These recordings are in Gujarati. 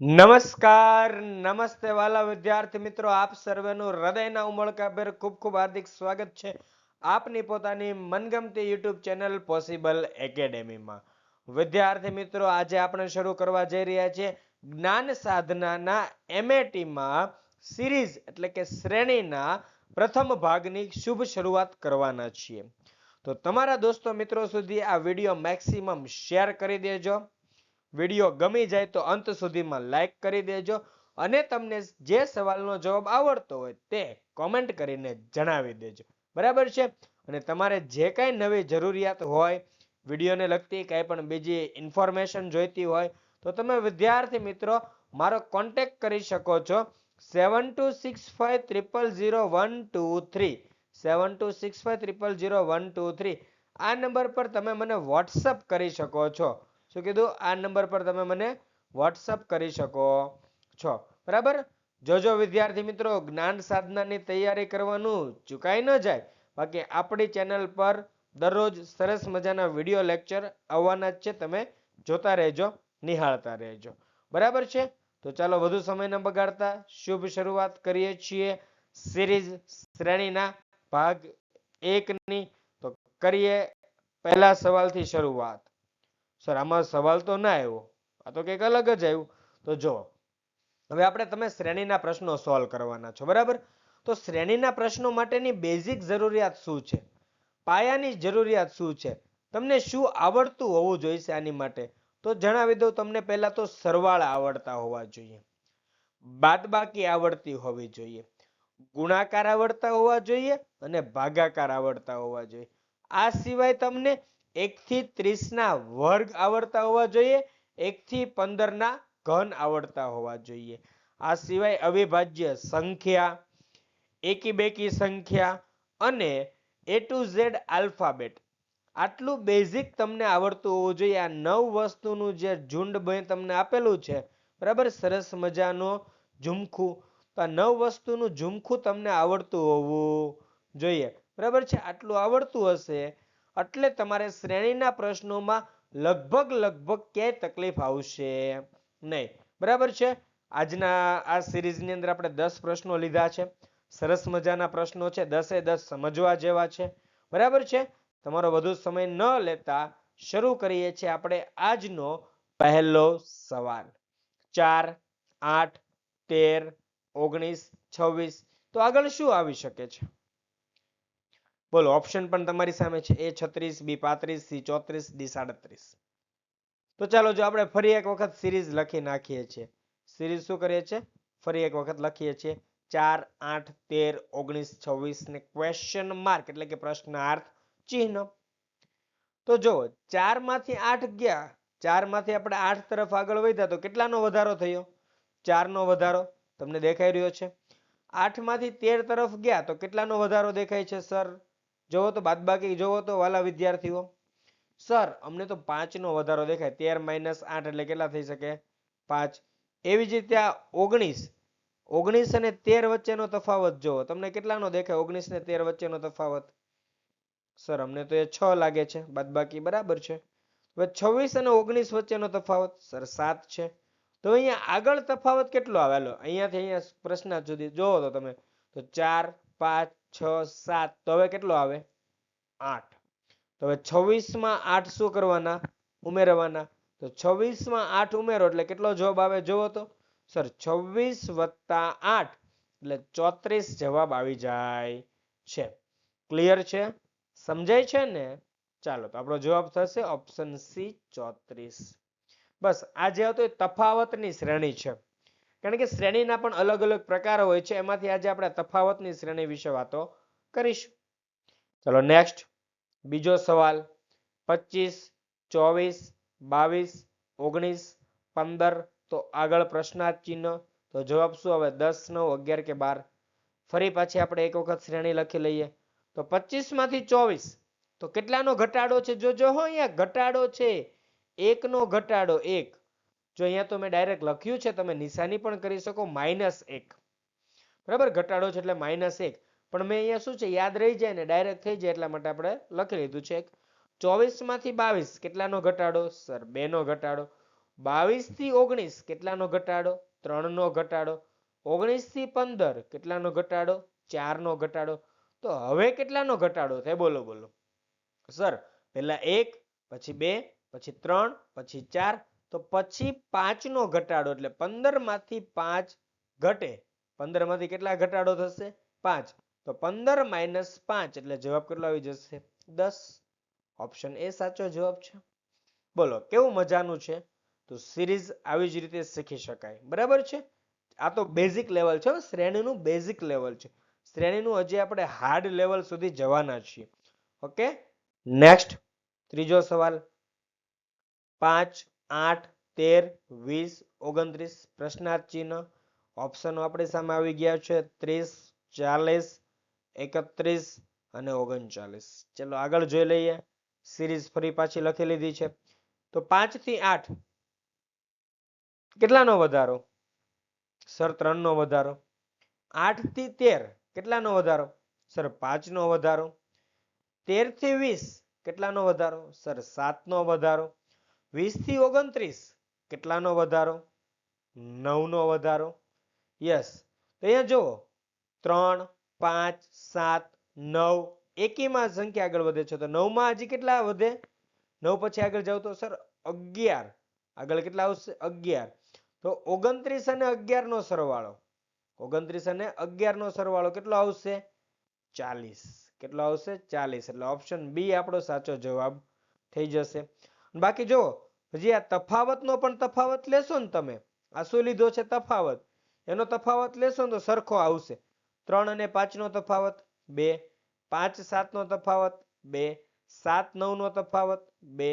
નમસ્કાર, નમસ્તે વાલા વિદ્યાર્થી મિત્રો. આપ સર્વેનું હૃદયના ઉમળકાભેર ખૂબ ખૂબ હાર્દિક સ્વાગત છે આપની પોતાની મનગમતી યુટ્યુબ ચેનલ પોસિબલ એકેડેમીમાં. વિદ્યાર્થી મિત્રો, આજે આપણે શરૂ કરવા જઈ રહ્યા છીએ જ્ઞાન સાધનાના એમએટીમાં સિરીઝ એટલે કે શ્રેણીના પ્રથમ ભાગની શુભ શરૂઆત કરવાના છીએ. તો તમારા દોસ્તો મિત્રો સુધી આ વીડિયો મેક્સિમમ શેર કરી દેજો. વીડિયો ગમી જાય તો અંત સુધીમાં લાઈક કરી દેજો અને તમને જે સવાલનો જવાબ આવડતો હોય તે કોમેન્ટ કરીને જણાવી દેજો. બરાબર છે? અને તમારે જે કાંઈ નવી જરૂરિયાત હોય, વિડીયોને લગતી કાંઈ પણ બીજી ઇન્ફોર્મેશન જોઈતી હોય, તો તમે વિદ્યાર્થી મિત્રો મારો કોન્ટેક્ટ કરી શકો છો seven two six five triple zero one two three seven two six five triple zero one two three આ નંબર પર તમે મને વોટ્સઅપ કરી શકો છો. શું કીધું? આ નંબર પર તમે મને વોટ્સઅપ કરી શકો. છો. બરાબર? જોજો વિદ્યાર્થી મિત્રો, જ્ઞાન સાધનાની તૈયારી કરવાનું ચૂકાઈ ન જાય. બાકી આપણી ચેનલ પર દરરોજ સરસ મજાના વીડિયો લેક્ચર આવવાના જ છે. તમે જોતા રહેજો, નિહાળતા રહેજો. બરાબર છે? તો ચાલો વધુ સમય ન બગાડતા, શુભ શરૂઆત કરીએ છીએ. સિરીઝ શ્રેણીના ભાગ એકની. તો કરીએ પહેલા સવાલથી શરૂઆત. સર, આમાં સવાલ તો ના આવ્યો. આ તો કંઈક અલગ જ આવ્યું. તો જો હવે આપણે તમે શ્રેણીના પ્રશ્નો સોલ્વ કરવાના છો, બરાબર? તો શ્રેણીના પ્રશ્નો માટેની બેઝિક જરૂરિયાત શું છે? પાયાની જરૂરિયાત શું છે? તમને શું આવડતું હોવું જોઈશે આની માટે? તો જણાવી દઉં તમને પહેલા તો સરવાળા આવડતા હોવા જોઈએ. બાદબાકી આવડતી હોવી જોઈએ. ગુણાકાર આવડતા હોવા જોઈએ અને ભાગાકાર આવડતા હોવા જોઈએ. આ સિવાય તમને એક ત્રીસના વર્ગ આવડતા હોવા જોઈએ, એકથી પંદરના ઘન આવડતા હોવા જોઈએ. આ સિવાય અવિભાજ્ય સંખ્યા એકી બેકી સંખ્યા અને એ ટુ ઝેડ આલ્ફાબેટ. આટલું બેઝિક તમને આવડતું હોવું જોઈએ. આ નવ વસ્તુનું જે ઝુંડ તમને આપેલું છે, બરાબર? સરસ મજાનો ઝુમખું. તો આ નવ વસ્તુનું ઝુમખું તમને આવડતું હોવું જોઈએ, બરાબર છે? આટલું આવડતું હશે એટલે તમારે શ્રેણીના પ્રશ્નોમાં લગભગ લગભગ ક્યાંય તકલીફ આવશે? નહીં. બરાબર છે? આજના આ સિરીઝની અંદર આપણે દસ પ્રશ્નો લીધા છે. સરસ મજાના પ્રશ્નો છે. દસે દસ સમજવા જેવા છે. બરાબર છે? તમારો વધુ સમય ન લેતા શરૂ કરીએ છીએ આપણે આજનો પહેલો સવાલ. ચાર, આઠ, તેર, ઓગણીસ, છવ્વીસ. તો આગળ શું આવી શકે છે? બોલો ઓપ્શન પણ તમારી સામે છે. એ છત્રીસ બી પાંત્રીસ સી ચોત્રીસ ડી સાડત્રીસ. તો ચાલો, જો આપણે ફરી એક વખત સિરીઝ લખી નાખીએ છીએ. સિરીઝ શું કરીએ છીએ? ફરી એક વખત લખીએ છીએ. ચાર, આઠ, તેર, ઓગણીસ, છવ્વીસ ને ક્વેશ્ચન માર્ક એટલે કે પ્રશ્નાર્થ ચિહ્ન. તો જો, ચારમાંથી આઠ ગયા, ચારમાંથી આપણે આઠ તરફ આગળ વધ્યા, તો કેટલાનો વધારો થયો? ચાર નો વધારો તમને દેખાઈ રહ્યો છે. આઠમાંથી તેર તરફ ગયા, તો કેટલાનો વધારો દેખાય છે, સર? જોવો તો બાદબાકી, જોવો તો વાલા વિદ્યાર્થીઓ. સર, અમને તો પાંચનો વધારો દેખાય, તેર માઇનસ આઠ એટલે કેટલા થઈ શકે? પાંચ. એવી જ રીતે આ ઓગણીસ. ઓગણીસ અને તેર વચ્ચેનો તફાવત જોવો. તમને કેટલાનો દેખાય, ઓગણીસ ને તેર વચ્ચેનો તફાવત? સર, અમને તો એ છ લાગે છે. બાદબાકી બરાબર છે. હવે છવ્વીસ અને ઓગણીસ વચ્ચેનો તફાવત? સર, સાત છે. તો અહીંયા આગળ તફાવત કેટલો આવેલો? અહીંયાથી અહીંયા પ્રશ્ન સુધી જોવો તો તમે. તો ચાર, પાંચ છ, સાત. તો હવે કેટલો આવે? આઠ. તો હવે છવ્વીસમાં આઠ શું કરવાના? ઉમેરવાના. તો છવ્વીસમાં આઠ ઉમેરો એટલે કેટલો જવાબ આવે? જોવો તો. સર, છવ્વીસ વત્તા આઠ એટલે ચોત્રીસ જવાબ આવી જાય છે. ક્લિયર છે? સમજાય છે ને? ચાલો, તો આપણો જવાબ થશે ઓપ્શન સી, ચોત્રીસ. બસ, આ જે હતો એ તફાવતની શ્રેણી છે. કારણ કે શ્રેણીના પણ અલગ અલગ પ્રકાર હોય છે. એમાંથી આજે આપણે તફાવતની શ્રેણી વિશે વાતો કરીશું. ચલો નેક્સ્ટ બીજો સવાલ. પચીસ, ચોવીસ, બાવીસ, ઓગણીસ, પંદર. તો આગળ પ્રશ્નાર્થ ચિહ્ન તો જવાબ શું? આવે દસ, નવ, અગિયાર કે બાર? ફરી પાછી આપણે એક વખત શ્રેણી લખી લઈએ. તો પચીસમાંથી ચોવીસ. તો કેટલાનો ઘટાડો છે? જોજો હો અહીંયા. ઘટાડો છે. એકનો ઘટાડો એક. જો અહીંયા તો મેં ડાયરેક્ટ લખ્યું છે, તમે નિશાની પણ કરી શકો માઇનસ એક. બરાબર? ઘટાડો છે એટલે માઇનસ એક. પણ મેં અહીંયા શું છે, યાદ રહી જાય ને ડાયરેક્ટ થઈ જાય એટલા માટે આપણે લખી લીધું છે ચોવીસમાંથી બાવીસ, કેટલાનો ઘટાડો? સર બે નો ઘટાડો. બાવીસથી ઓગણીસ, કેટલાનો ઘટાડો? ત્રણ નો ઘટાડો. ઓગણીસથી પંદર, કેટલાનો ઘટાડો? ચાર નો ઘટાડો. તો હવે કેટલાનો ઘટાડો થાય? બોલો બોલો. સર, પહેલા એક, પછી બે, પછી ત્રણ, પછી ચાર તો પછી પાંચનો ઘટાડો એટલે પંદરમાંથી પાંચ ઘટે. પંદરમાંથી કેટલા ઘટાડો થશે? પાંચ. તો પંદર માઇનસ પાંચ એટલે જવાબ કેટલો આવી જશે? દસ. ઓપ્શન એ સાચો જવાબ છે. બોલો, કેવું મજાનું છે? તો સિરીઝ આવી જ રીતે શીખી શકાય. બરાબર છે? આ તો બેઝિક લેવલ છે શ્રેણીનું બેઝિક લેવલ છે. શ્રેણીનું હજી આપણે હાર્ડ લેવલ સુધી જવાના છીએ. ઓકે? નેક્સ્ટ, ત્રીજો સવાલ. પાંચ આઠ, તેર, વીસ, ઓગણત્રીસ પ્રશ્નાર્થ ચિહ્ન. ઓપ્શનો આપણી સામે આવી ગયા છે. ત્રીસ, ચાલીસ, એકત્રીસ અને ઓગણચાલીસ. ચલો આગળ જોઈ લઈએ. સિરીઝ ફરી પાછી લખી લીધી છે. તો પાંચથી આઠ. કેટલાનો વધારો? સર ત્રણ નો વધારો. આઠથી તેર, કેટલાનો વધારો? સર પાંચ નો વધારો. તેરથી વીસ, કેટલાનો વધારો? સર સાત નો વધારો. વીસથી ઓગણત્રીસ. કેટલાનો વધારો? નવનો વધારો. યસ. તો અહીંયા જુઓ. ત્રણ, પાંચ, સાત, નવ. એકીમાં સંખ્યા આગળ વધે છે. તો નવમાં હજી કેટલા વધે? નવ પછી આગળ જાવ તો સર અગિયાર. આગળ કેટલા આવશે? અગિયાર. તો ઓગણત્રીસ અને અગિયાર નો સરવાળો. ઓગણત્રીસ અને અગિયાર નો સરવાળો કેટલો આવશે? ચાલીસ. કેટલો આવશે? ચાલીસ. એટલે ઓપ્શન બી આપણો સાચો જવાબ થઈ જશે. બાકી જો હજી આ તફાવતનો પણ તફાવત લેશો ને તમે. આ શું લીધો છે તફાવત? એનો તફાવત લેશો ને તો સરખો આવશે. ત્રણ અને પાંચનો તફાવત, બે. પાંચ સાતનો તફાવત, બે. સાત નવનો તફાવત, બે.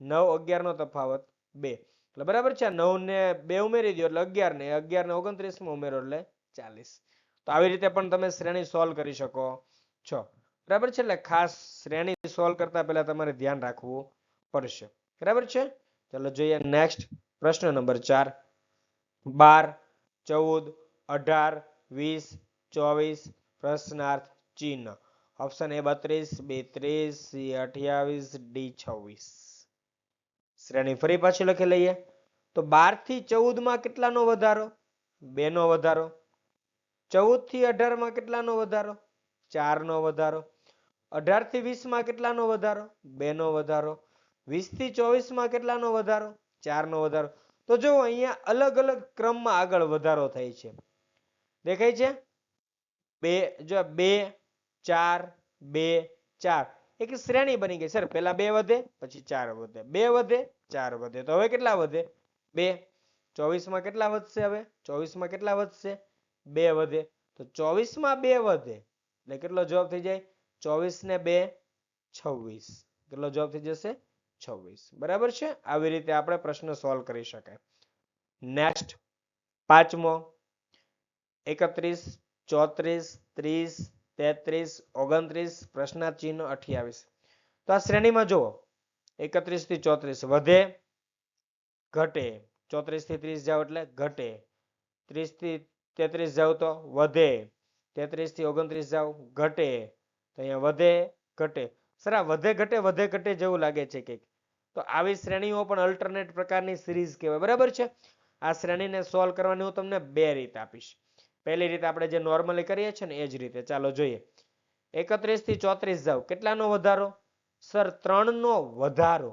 નવ અગિયારનો તફાવત, બે. એટલે બરાબર છે નવ ને બે ઉમેરી દો એટલે અગિયાર ને અગિયાર ને ઓગણત્રીસમાં ઉમેરો એટલે ચાલીસ. તો આવી રીતે પણ તમે શ્રેણી સોલ્વ કરી શકો છો. બરાબર છે એટલે ખાસ શ્રેણી સોલ્વ કરતા પહેલા તમારે ધ્યાન રાખવું પડશે. બરાબર છે? ચલો જોઈએ નેક્સ્ટ પ્રશ્ન નંબર ચાર. બાર, ચૌદ, અઢાર, વીસ, ચોવીસ, પ્રશ્નાર્થ ચિહ્ન. ઓપ્શન એ બત્રીસ બી ત્રીસ સી અઠ્યાવીસ, ડી છવ્વીસ. શ્રેણી ફરી પાછી લખી લઈએ. તો બારથી ચૌદમાં કેટલાનો વધારો? બે નો વધારો. ચૌદથી અઢારમાં કેટલાનો વધારો? ચાર નો વધારો. અઢારથી વીસમાં કેટલાનો વધારો? બે નો વધારો. વીસથી ચોવીસમાં કેટલાનો વધારો? ચાર નો વધારો. તો જો અહીંયા અલગ અલગ ક્રમમાં આગળ વધારો થાય છે. દેખાય છે? બે, જો બે, ચાર બે, ચાર. એક શ્રેણી બની ગઈ. સર, પહેલા બે વધે, પછી ચાર વધે. બે વધે, ચાર વધે. તો હવે કેટલા વધે? બે. ચોવીસમાં કેટલા વધશે હવે? ચોવીસમાં કેટલા વધશે? બે વધે. તો ચોવીસમાં બે વધે. એટલે કેટલો જવાબ થઈ જાય? ચોવીસ ને બે, છવ્વીસ. કેટલો જવાબ થઈ જશે? છવ્વીસ. બરાબર છે? આવી રીતે આપણે પ્રશ્ન સોલ્વ કરી શકાય. નેક્સ્ટ પાંચમો. એકત્રીસ, ચોત્રીસ, ત્રીસ, તેત્રીસ, ઓગણત્રીસ પ્રશ્નાર્થ અઠ્યાવીસ. તો આ શ્રેણીમાં જુઓ. એકત્રીસથી ચોત્રીસ વધે, ઘટે. ચોત્રીસથી ત્રીસ જાવ એટલે ઘટે. ત્રીસથી તેત્રીસ જાવ તો વધે. તેત્રીસથી ઓગણત્રીસ જાવ ઘટે. તો અહીંયા વધે, ઘટે. સર, આ વધે, ઘટે વધે, ઘટે જેવું લાગે છે કંઈક. તો આવી શ્રેણીઓ પણ અલ્ટરનેટ પ્રકારની સિરીઝ કહેવાય. બરાબર છે? આ શ્રેણીને સોલ્વ કરવાની હું તમને બે રીત આપીશ. પહેલી રીત આપણે જે નોર્મલી કરીએ છીએ ને એ જ રીતે. ચાલો જોઈએ. એકત્રીસથી ચોત્રીસ જાવ. કેટલાનો વધારો? સર ત્રણ નો વધારો.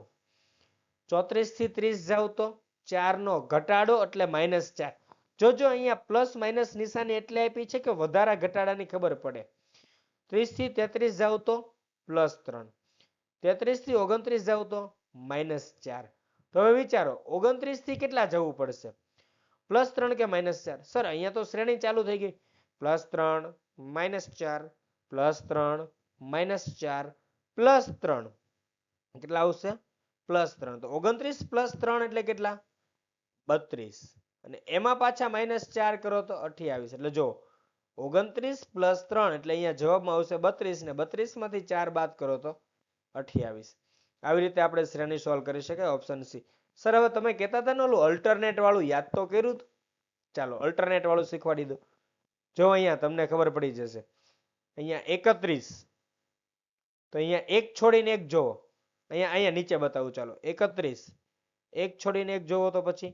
ચોત્રીસથી ત્રીસ જાવ તો ચાર નો ઘટાડો એટલે માઇનસ ચાર. જોજો અહીંયા પ્લસ માઇનસ નિશાની એટલે આપી છે કે વધારા ઘટાડાની ખબર પડે. ત્રીસથી તેત્રીસ જાવ તો પ્લસ ત્રણ. તેત્રીસથી ઓગણત્રીસ જાવ તો માઇનસ ચાર. તો હવે વિચારો, ઓગણત્રીસથી કેટલા જવું પડશે? પ્લસ ત્રણ કે માઇનસ ચાર? સર, અહીંયા તો શ્રેણી ચાલુ થઈ ગઈ. પ્લસ ત્રણ માઇનસ ચાર, પ્લસ ત્રણ માઇનસ ચાર, પ્લસ ત્રણ. કેટલા આવશે? પ્લસ ત્રણ. તો ઓગણત્રીસ પ્લસ ત્રણ એટલે કેટલા? બત્રીસ. અને એમાં પાછા માઇનસ ચાર કરો તો અઠ્યાવીસ. એટલે જો ઓગણત્રીસ પ્લસ ત્રણ એટલે અહીંયા જવાબમાં આવશે બત્રીસ ને બત્રીસમાંથી ચાર બાદ કરો તો અઠ્યાવીસ. આવી રીતે આપણે શ્રેણી સોલ્વ કરી શકાય ઓપ્શન સી સર હવે તમે કહેતા હતા ને ઓલું અલ્ટરનેટ વાળું યાદ તો કર્યું ચાલો અલ્ટરનેટ વાળું શીખવાડી દો. જો અહીંયા તમને ખબર પડી જશે. અહીંયા એકત્રીસ. તો અહીંયા એક છોડીને એક જોવો. અહીંયા અહીંયા નીચે બતાવું, ચાલો. એકત્રીસ. એક છોડીને એક જોવો તો પછી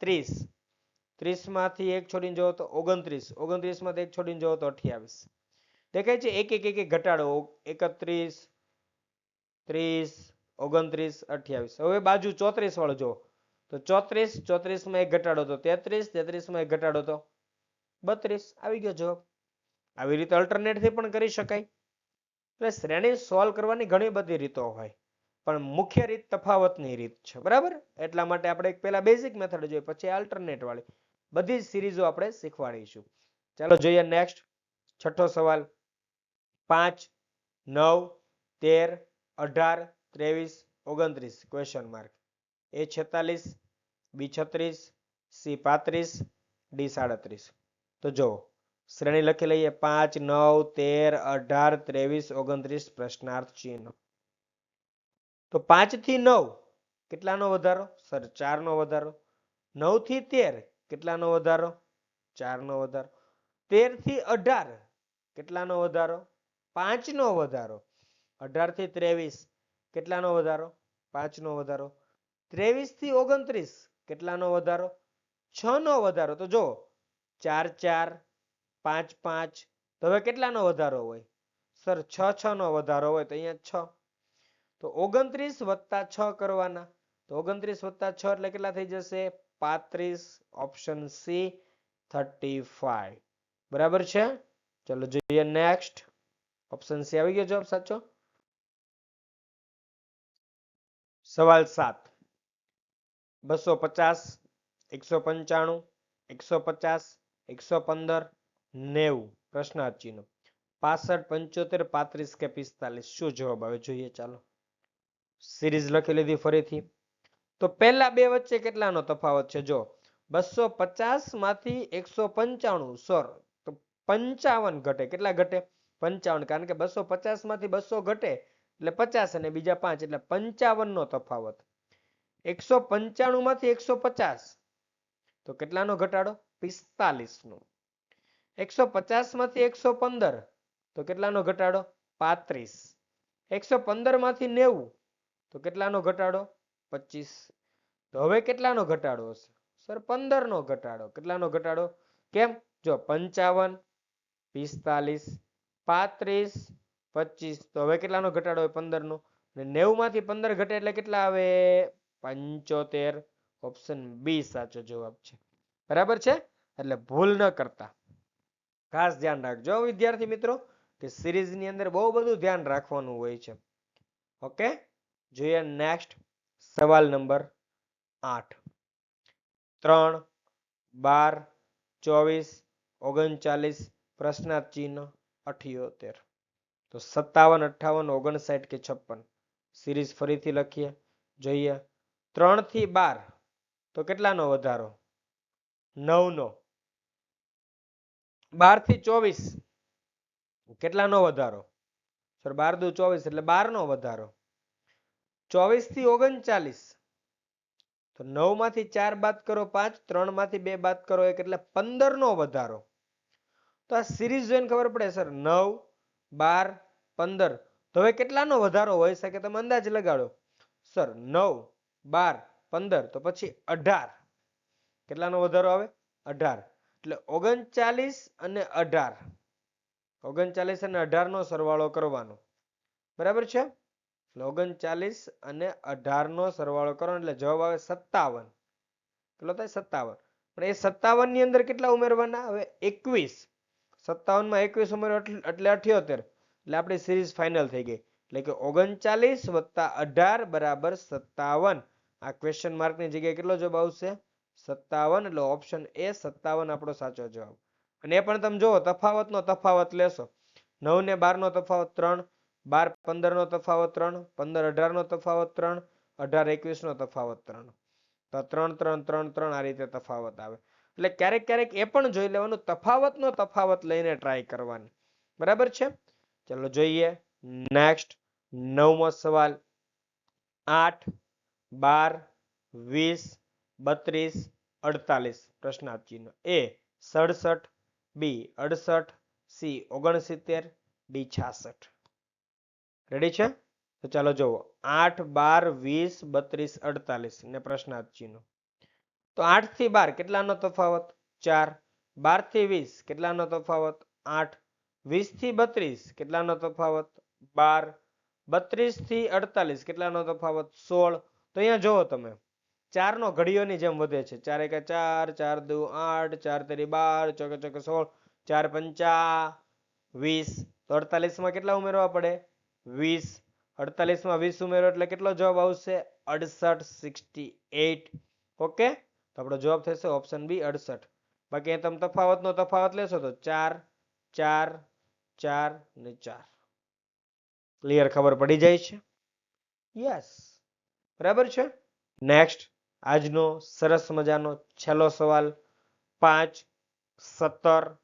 ત્રીસ. ત્રીસમાંથી એક છોડીને જોવો તો ઓગણત્રીસ. ઓગણત્રીસમાંથી એક છોડીને જોવો તો અઠ્યાવીસ. દેખાય છે? એક એક એક ઘટાડો. એકત્રીસ, ત્રીસ ઓગણત્રીસ, અઠ્યાવીસ. હવે બાજુ ચોત્રીસ વાળો જુઓ. તો ચોત્રીસ ચોત્રીસમાં એક ઘટાડો તો તેત્રીસ તેત્રીસમાં એક ઘટાડો તો બત્રીસ. આવી ગયો જવાબ. આવી રીતે અલ્ટરનેટથી પણ કરી શકાય. એટલે શ્રેણી સોલ્વ કરવાની ઘણી બધી રીતો હોય. પણ મુખ્ય રીત તફાવતની રીત છે. બરાબર? એટલા માટે આપણે પહેલા બેઝિક મેથડ જોઈએ, પછી આલ્ટરનેટ વાળી. બધી જ સિરીઝો આપણે શીખવાડીશું. ચાલો જોઈએ નેક્સ્ટ છઠ્ઠો સવાલ. પાંચ, નવ, તેર, અઢાર ત્રેવીસ, ઓગણત્રીસ ક્વેશ્ચન માર્ક એ છેતાલીસ બી છત્રીસ સી પાંત્રીસ ડી સાડત્રીસ. તો જુઓ, શ્રેણી લખી લઈએ. પાંચ, નવ, તેર, અઢાર, ત્રેવીસ, ઓગણત્રીસ, પ્રશ્નાર્થ ચિહ્ન. તો પાંચથી નવ કેટલાનો વધારો? સર ચાર નો વધારો. નવથી તેર કેટલાનો વધારો? ચાર નો વધારો. તેરથી અઢાર કેટલાનો વધારો? પાંચનો વધારો. અઢારથી ત્રેવીસ કેટલાનો વધારો? પાંચ નો વધારો. ત્રેવીસથી ઓગણત્રીસ, કેટલાનો વધારો? છ નો વધારો. તો જો ચાર ચાર, પાંચ પાંચ. તો હવે કેટલાનો વધારો હોય? સર, છ છ નો વધારો હોય તો અહીંયા છ. તો ઓગણત્રીસ વત્તા છ કરવાના. તો ઓગણત્રીસ વત્તા છ એટલે કેટલા થઈ જશે? પાંત્રીસ, ઓપ્શન સી, થર્ટી ફાઈવ. બરાબર છે? ચલો જોઈએ નેક્સ્ટ. ઓપ્શન સી આવી ગયો જવાબ સાચો? સવાલ સાત. બસો પચાસ, એકસો પંચાણું, એકસો પચાસ, એકસો પંદર, નેવું. પ્રશ્નાર્થ પાસઠ, પંચોતેર, પાંત્રીસ કે પિસ્તાલીસ? શું જવાબ આવે? જોઈએ, ચાલો. સિરીઝ લખી લીધી ફરીથી. તો પહેલા બે વચ્ચે કેટલાનો તફાવત છે? જો, બસો પચાસમાંથી એકસો પંચાણું, સોર, તો પંચાવન ઘટે. કેટલા ઘટે? પંચાવન. કારણ કે બસો પચાસમાંથી બસો ઘટે. એટલે પચાસ અને બીજા પાંચ, એટલે પંચાવન નો તફાવત. એકસો પંચાણું માંથી એકસો પચાસ. તો કેટલાનો ઘટાડો? પિસ્તાલીસ નો એકસો પચાસમાંથી એકસો પંદર. તો કેટલાનો ઘટાડો? પાંત્રીસ. એકસો પંદરમાંથી નેવું. તો કેટલાનો ઘટાડો? પચીસ. તો હવે કેટલાનો ઘટાડો હશે? સર પંદર નો ઘટાડો. કેટલાનો ઘટાડો? કેમ? જો પંચાવન, પિસ્તાલીસ, પાંત્રીસ પચીસ. તો હવે કેટલાનો ઘટાડો હોય? પંદર નો ને નેવું માંથી પંદર ઘટે એટલે કેટલા આવે? પંચોતેર. ઓપ્શન બી સાચો જવાબ છે. બરાબર છે? એટલે ભૂલ ન કરતા. ખાસ ધ્યાન રાખજો વિદ્યાર્થી મિત્રો, કે સિરીઝની અંદર બહુ બધું ધ્યાન રાખવાનું હોય છે. ઓકે? જોઈએ નેક્સ્ટ સવાલ નંબર આઠ. ત્રણ, બાર, ચોવીસ, ઓગણચાલીસ, પ્રશ્નાર્થ ચિહ્ન, અઠ્યોતેર. તો સત્તાવન, અઠ્ઠાવન, ઓગણસાઠ કે છપ્પન. સિરીઝ ફરીથી લખીએ. જોઈએ. ત્રણથી બાર. તો કેટલાનો વધારો? નવનો. બારથી ચોવીસ. કેટલાનો વધારો? સર, બાર દુ ચોવીસ એટલે બાર નો વધારો. ચોવીસથી ઓગણચાલીસ. તો નવમાંથી ચાર બાદ કરો પાંચ ત્રણમાંથી બે બાદ કરો એક એટલે પંદર નો વધારો. તો આ સિરીઝ જોઈને ખબર પડે, સર, નવ બાર, પંદર. તો હવે કેટલાનો વધારો હોઈ શકે તમે અંદાજ લગાડો. સર, નવ, બાર, પંદર. તો પછી અઢાર. કેટલાનો વધારો આવે? અઢાર. એટલે ઓગણચાલીસ અને અઢાર. ઓગણચાલીસ અને અઢાર નો સરવાળો કરવાનો. બરાબર છે? ઓગણચાલીસ અને અઢાર નો સરવાળો કરો એટલે જવાબ આવે સત્તાવન. કેટલો થાય? સત્તાવન. પણ એ સત્તાવનની અંદર કેટલા ઉમેરવાના? હવે એકવીસ. સત્તાવનમાં એકવીસ ઉમેરો એટલે અઠ્યોતેર. એટલે આપણી સિરીઝ ફાઇનલ થઈ ગઈ. એટલે કે ઓગણચાલીસ વત્તા અઢાર બરાબર સત્તાવન. આ ક્વેશ્ચન માર્કની જગ્યાએ કેટલો જવાબ આવશે? સત્તાવન. એટલે ઓપ્શન એ સત્તાવન આપણો સાચો જવાબ. અને એ પણ તમે જુઓ, તફાવતનો તફાવત લેશો. નવ ને બાર નો તફાવત ત્રણ, બાર પંદર નો તફાવત ત્રણ, પંદર અઢાર નો તફાવત ત્રણ, અઢાર એકવીસ નો તફાવત ત્રણ. તો ત્રણ ત્રણ ત્રણ ત્રણ આ રીતે તફાવત આવે. એટલે ક્યારેક ક્યારેક એ પણ જોઈ લેવાનું, તફાવતનો તફાવત લઈને ટ્રાય કરવાની. બરાબર છે? ચલો જોઈએ. નેક્સ્ટ નવમો સવાલ. આઠ, બાર, વીસ, બત્રીસ, અડતાલીસ પ્રશ્નાર્થ એ, સડસઠ, બી, અડસઠ, સી, ઓગણસિત્તેર, ડી, છાસઠ. રેડી છે? તો ચાલો જુઓ. આઠ, બાર, વીસ, બત્રીસ, અડતાલીસ ને પ્રશ્નાર્થ ચિહ્ન તો આઠથી બાર કેટલાનો તફાવત? ચાર. બારથી વીસ કેટલાનો તફાવત? આઠ. વીસથી બત્રીસ કેટલાનો તફાવત? બાર. બત્રીસથી અડતાલીસ કેટલાનો તફાવત? સોળ. તો અહીંયા જુઓ તમે. ચાર નો ઘડીઓની જેમ વધે છે. ચાર એકા ચાર ચાર દુ આઠ, ચાર તેરી બાર, ચોકે ચોકે સોળ, ચાર પંચા વીસ. તો અડતાલીસમાં કેટલા ઉમેરવા પડે? વીસ. અડતાલીસમાં વીસ ઉમેરો એટલે કેટલો જવાબ આવશે? અડસઠ, સિક્સટી એટ ઓકે? આપણો જવાબ થશે ઓપ્શન બી અડસઠ. બાકી તમે તફાવતનો તફાવત લેશો તો ચાર ચાર ચાર ને ચાર. ક્લિયર ખબર પડી જાય છે? યસ બરાબર છે? નેક્સ્ટ આજનો સરસ મજાનો છેલ્લો સવાલ. પાંચ, સત્તર,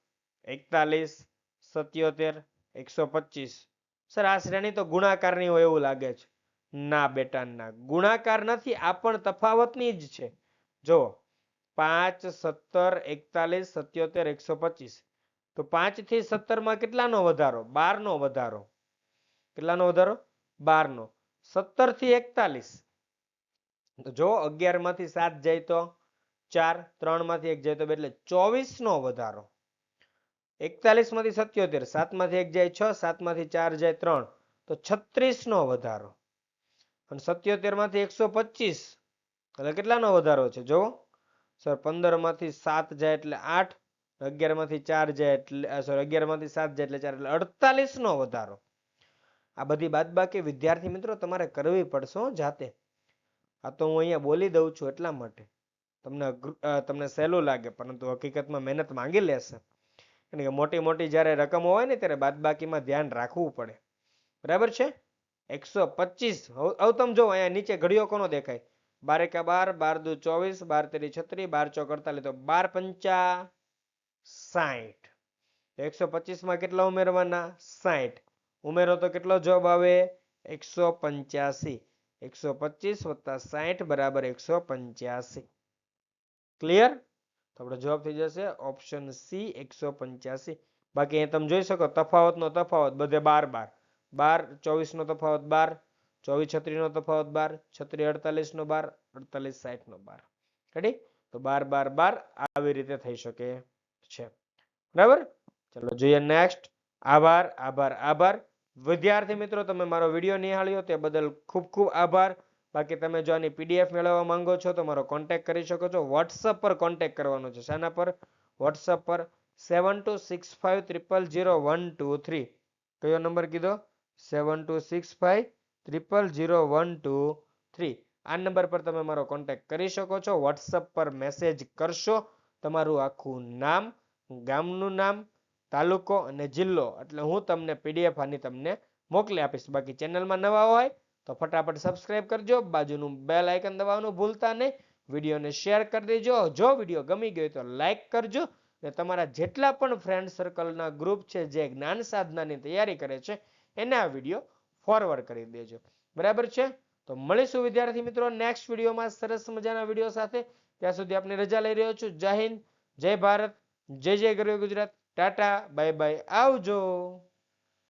એકતાલીસ, સત્યોતેર, એકસો પચીસ. સર, આ શ્રેણી તો ગુણાકારની હોય એવું લાગે છે. ના બેટા, ના. ગુણાકાર નથી, આ પણ તફાવતની જ છે. જો પાંચ, સત્તર, એકતાલીસ, સત્યોતેર એકસો પચીસ તો પાંચથી સત્તરમાં કેટલાનો વધારો? બાર નો વધારો. કેટલાનો વધારો? બાર નો સત્તરથી એકતાલીસ. જો અગિયારમાંથી સાત જાય તો ચાર, ત્રણમાંથી એક જાય તો એટલે ચોવીસ નો વધારો. એકતાલીસમાંથી સત્યોતેર, સાતમાંથી એક જાય છ, સાતમાંથી ચાર જાય ત્રણ. તો છત્રીસ નો વધારો. અને સત્યોતેરમાંથી એકસો પચીસ. એટલે કેટલાનો વધારો છે? જો સર પંદરમાંથી સાત જાય એટલે આઠ અગિયારમાંથી ચાર જાય એટલે સોરી અગિયારમાંથી સાત જાય એટલે ચાર, એટલે અડતાલીસ નો વધારો. આ બધી બાદબાકી વિદ્યાર્થી મિત્રો તમારે કરવી પડશે જાતે. આ તો હું અહીંયા બોલી દઉં છું એટલા માટે. તમને તમને સહેલું લાગે, પરંતુ હકીકતમાં મહેનત માંગી લેશે કારણ કે મોટી મોટી જ્યારે રકમ હોય ને ત્યારે બાદબાકીમાં ધ્યાન રાખવું પડે. બરાબર છે? એકસો પચીસ. હવે તમે જો અહીંયા નીચે ઘડીઓ કોનો દેખાય? બાર એકા બાર બાર દુ ચોવીસ, બાર તેરી છત્રીસ બાર ચોક અડતાલીસ, તો બાર પંચા સાઠ એકસો પચીસમાં કેટલા ઉમેરવાના? સાઠ ઉમેરો તો કેટલો જવાબ આવે? એકસો પંચ્યાસી. એકસો પચીસ વત્તા સાઠ બરાબર એકસો પંચ્યાસી. ક્લિયર તો આપણો જવાબ થઈ જશે ઓપ્શન સી એકસો પંચ્યાસી. બાકી અહીં તમે જોઈ શકો, તફાવતનો તફાવત, બધે બાર બાર. બાર ચોવીસનો તફાવત બાર ચોવીસ છત્રીસ નો તફાવત બાર, છત્રી અડતાલીસ નો બાર, અડતાલીસ સાઠ નો બાર. રેડી તો બાર બાર બાર આવી રીતે થઈ શકે છે. બરાબર? ચલો જોઈએ નેક્સ્ટ આભાર આભાર આભાર. વિદ્યાર્થી મિત્રો, તમે મારો વીડિયો નિહાળ્યો, તે બદલ ખૂબ ખૂબ આભાર. બાકી તમે જો આની પીડીએફ મેળવવા માંગો છો, તો મારો કોન્ટેક્ટ કરી શકો છો. વોટ્સઅપ પર કોન્ટેક્ટ કરવાનો છે. શાના પર? વોટ્સઅપ પર seven two six five triple zero one two three કયો નંબર કીધો? Seven two six five triple zero one two three આ નંબર પર તમે મારો કોન્ટેક્ટ કરી શકો છો. વોટ્સઅપ પર મેસેજ કરશો. તમારું આખું નામ, ગામનું નામ, તાલુકો અને જિલ્લો. એટલે હું તમને પીડીએફ આની તમને મોકલી આપીશ. બાકી ચેનલમાં નવા હોય તો ફટાફટ સબસ્ક્રાઇબ કરજો. બાજુનું બેલ આઇકન દબાવવાનું ભૂલતા નહીં. વિડીયોને શેર કરી દેજો. જો વીડિયો ગમી ગયો તો લાઇક કરજો. અને તમારા જેટલા પણ ફ્રેન્ડ સર્કલના ગ્રુપ છે, જે જ્ઞાન સાધનાની તૈયારી કરે છે, એના વીડિયો ફોરવર્ડ કરી દેજો. બરાબર છે? તો મળીશું વિદ્યાર્થી મિત્રો નેક્સ્ટ વિડીયોમાં સરસ મજાના વીડિયો સાથે. ત્યાં સુધી આપણે રજા લઈ રહ્યો છું. જય હિન્દ, જય ભારત, જય જય ગરવી ગુજરાત. Tata, bye bye. આવજો.